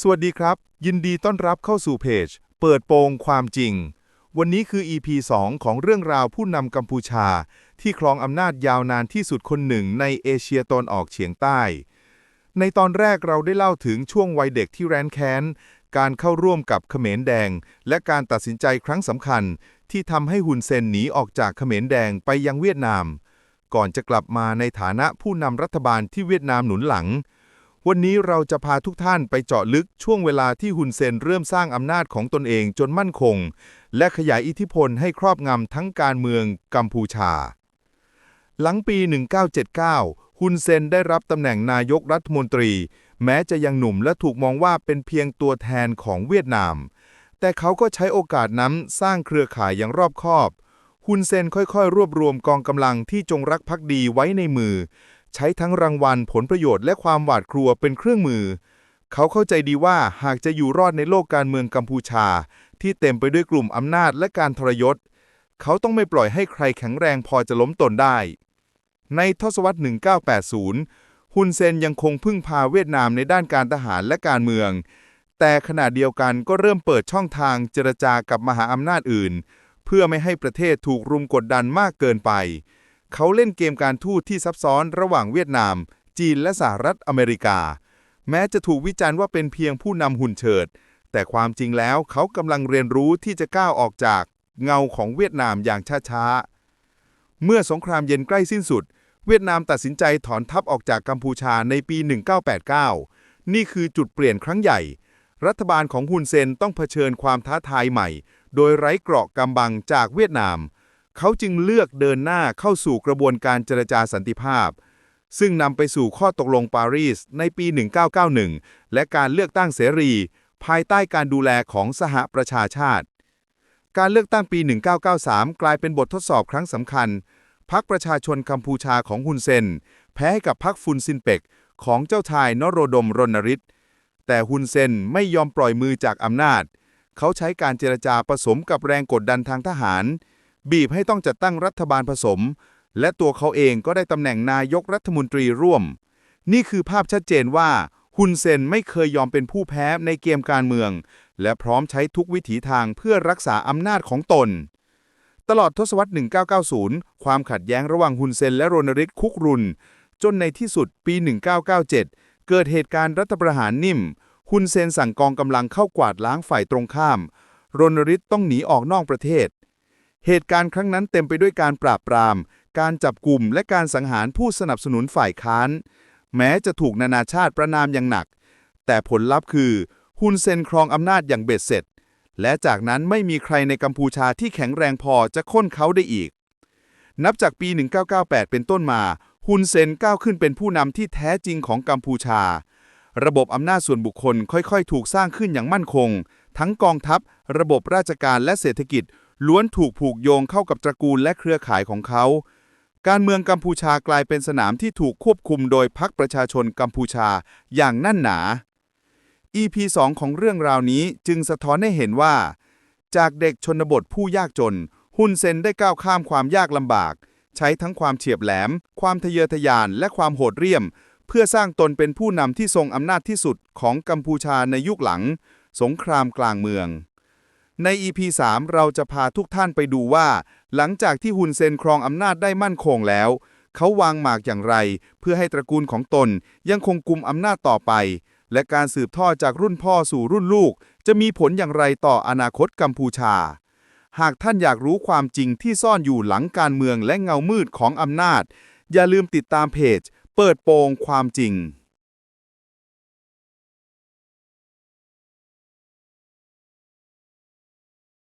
สวัสดีครับ ยินดีต้อนรับเข้าสู่เพจ เปิดโปงความจริง วันนี้คือ EP 2 ของเรื่องราวผู้นำกัมพูชา ที่ครองอำนาจยาวนานที่สุดคนหนึ่งในเอเชียตะวันออกเฉียงใต้ ในตอนแรกเราได้เล่าถึงช่วงวัยเด็กที่แร้นแค้น การเข้าร่วมกับเขมรแดง และการตัดสินใจครั้งสำคัญ ที่ทำให้ฮุนเซนหนีออกจากเขมรแดงไปยังเวียดนาม ก่อนจะกลับมาในฐานะผู้นำรัฐบาลที่เวียดนามหนุนหลัง วันนี้เราจะพาทุกท่านไปเจาะลึกช่วงเวลาที่ฮุนเซนเริ่มสร้างอำนาจของตนเองจนมั่นคง และขยายอิทธิพลให้ครอบงำทั้งการเมืองกัมพูชา หลังปี 1979 ฮุนเซนได้รับตำแหน่งนายกรัฐมนตรี แม้จะยังหนุ่มและถูกมองว่าเป็นเพียงตัวแทนของเวียดนาม แต่เขาก็ใช้โอกาสนั้นสร้างเครือข่ายอย่างรอบคอบฮุนเซนค่อยๆ รวบรวมกองกำลังที่จงรักภักดีไว้ในมือ ใช้ทั้งรางวัลผลประโยชน์และความหวาดกลัวเป็นเครื่องมือ เขาเข้าใจดีว่าหากจะอยู่รอดในโลกการเมืองกัมพูชา ที่เต็มไปด้วยกลุ่มอำนาจและการทรยศ เขาต้องไม่ปล่อยให้ใครแข็งแรงพอจะล้มตนได้ ในทศวรรษ 1980 ฮุนเซนยังคงพึ่งพาเวียดนามในด้านการทหารและการเมือง แต่ขณะเดียวกันก็เริ่มเปิดช่องทางเจรจากับมหาอำนาจอื่น เพื่อไม่ให้ประเทศถูกรุมกดดันมากเกินไป เขาเล่นเกมการทูตที่ซับซ้อนระหว่างเวียดนาม จีนและสหรัฐอเมริกา แม้จะถูกวิจารณ์ว่าเป็นเพียงผู้นำหุ่นเฉิด แต่ความจริงแล้วเขากำลังเรียนรู้ที่จะก้าวออกจากเงาของเวียดนามอย่างช้าๆ เมื่อสงครามเย็นใกล้สิ้นสุด เวียดนามตัดสินใจถอนทัพออกจากกัมพูชาในปี 1989 นี่คือจุดเปลี่ยนครั้งใหญ่ รัฐบาลของฮุนเซนต้องเผชิญความท้าทายใหม่ โดยไร้เกราะกำบังจากเวียดนาม เขาจึงเลือกเดินหน้าเข้าสู่กระบวนการเจรจาสันติภาพ ซึ่งนำไปสู่ข้อตกลงปารีสในปี 1991 และการเลือกตั้งเสรี ภายใต้การดูแลของสหประชาชาติ การเลือกตั้งปี 1993 กลายเป็นบททดสอบครั้งสำคัญพรรคประชาชนกัมพูชาของฮุนเซน แพ้ให้กับพรรคฟุนซินเปกของเจ้าชายนโรดมรณฤทธิ์แต่ฮุนเซนไม่ยอมปล่อยมือจากอำนาจ เขาใช้การเจรจาผสมกับแรงกดดันทางทหาร บีบให้ต้องจัดตั้งรัฐบาลผสม และตัวเขาเองก็ได้ตำแหน่งนายกรัฐมนตรีร่วม นี่คือภาพชัดเจนว่าฮุนเซนไม่เคยยอมเป็นผู้แพ้ในเกมการเมือง และพร้อมใช้ทุกวิถีทางเพื่อรักษาอำนาจของตน ตลอดทศวรรษ 1990 ความขัดแย้งระหว่างฮุนเซนและโรนริตคุกรุน จนในที่สุดปี 1997 เกิดเหตุการณ์รัฐประหารนิ่มฮุนเซนสั่งกองกำลังเข้ากวาดล้างฝ่ายตรงข้าม โรนริตต้องหนีออกนอกประเทศ เหตุการณ์ครั้งนั้นเต็มไปด้วยการปราบปราม การจับกลุ่มและการสังหารผู้สนับสนุนฝ่ายค้าน แม้จะถูกนานาชาติประนามอย่างหนัก แต่ผลลัพธ์คือฮุนเซนครองอำนาจอย่างเบ็ดเสร็จ และจากนั้นไม่มีใครในกัมพูชาที่แข็งแรงพอจะค้นเขาได้อีก นับจากปี 1998 เป็นต้นมาฮุนเซนก้าวขึ้นเป็นผู้นำที่แท้จริงของกัมพูชา ระบบอำนาจส่วนบุคคลค่อยๆ ถูกสร้างขึ้นอย่างมั่นคง ทั้งกองทัพ ระบบราชการและเศรษฐกิจ ล้วนถูกผูกโยงเข้ากับตระกูลและเครือข่ายของเขา การเมืองกัมพูชากลายเป็นสนามที่ถูกควบคุมโดยพรรคประชาชนกัมพูชาอย่างแนั่นหนา EP 2 ของเรื่องราวนี้จึงสะท้อนให้เห็นว่า จากเด็กชนบทผู้ยากจน ฮุนเซนได้ก้าวข้ามความยากลำบาก ใช้ทั้งความเฉียบแหลม ความทะเยอทะยานและความโหดเหี้ยม เพื่อสร้างตนเป็นผู้นำที่ทรงอำนาจที่สุดของกัมพูชาในยุคหลัง สงครามกลางเมือง ใน EP 3 เราจะพาทุกท่านไปดูว่า หลังจากที่ฮุนเซนครองอำนาจได้มั่นคงแล้ว เขาวางหมากอย่างไร เพื่อให้ตระกูลของตนยังคงกุมอำนาจต่อไป และการสืบทอดจากรุ่นพ่อสู่รุ่นลูก จะมีผลอย่างไรต่ออนาคตกัมพูชา หากท่านอยากรู้ความจริงที่ซ่อนอยู่หลังการเมืองและเงามืดของอำนาจ อย่าลืมติดตามเพจ เปิดโปงความจริง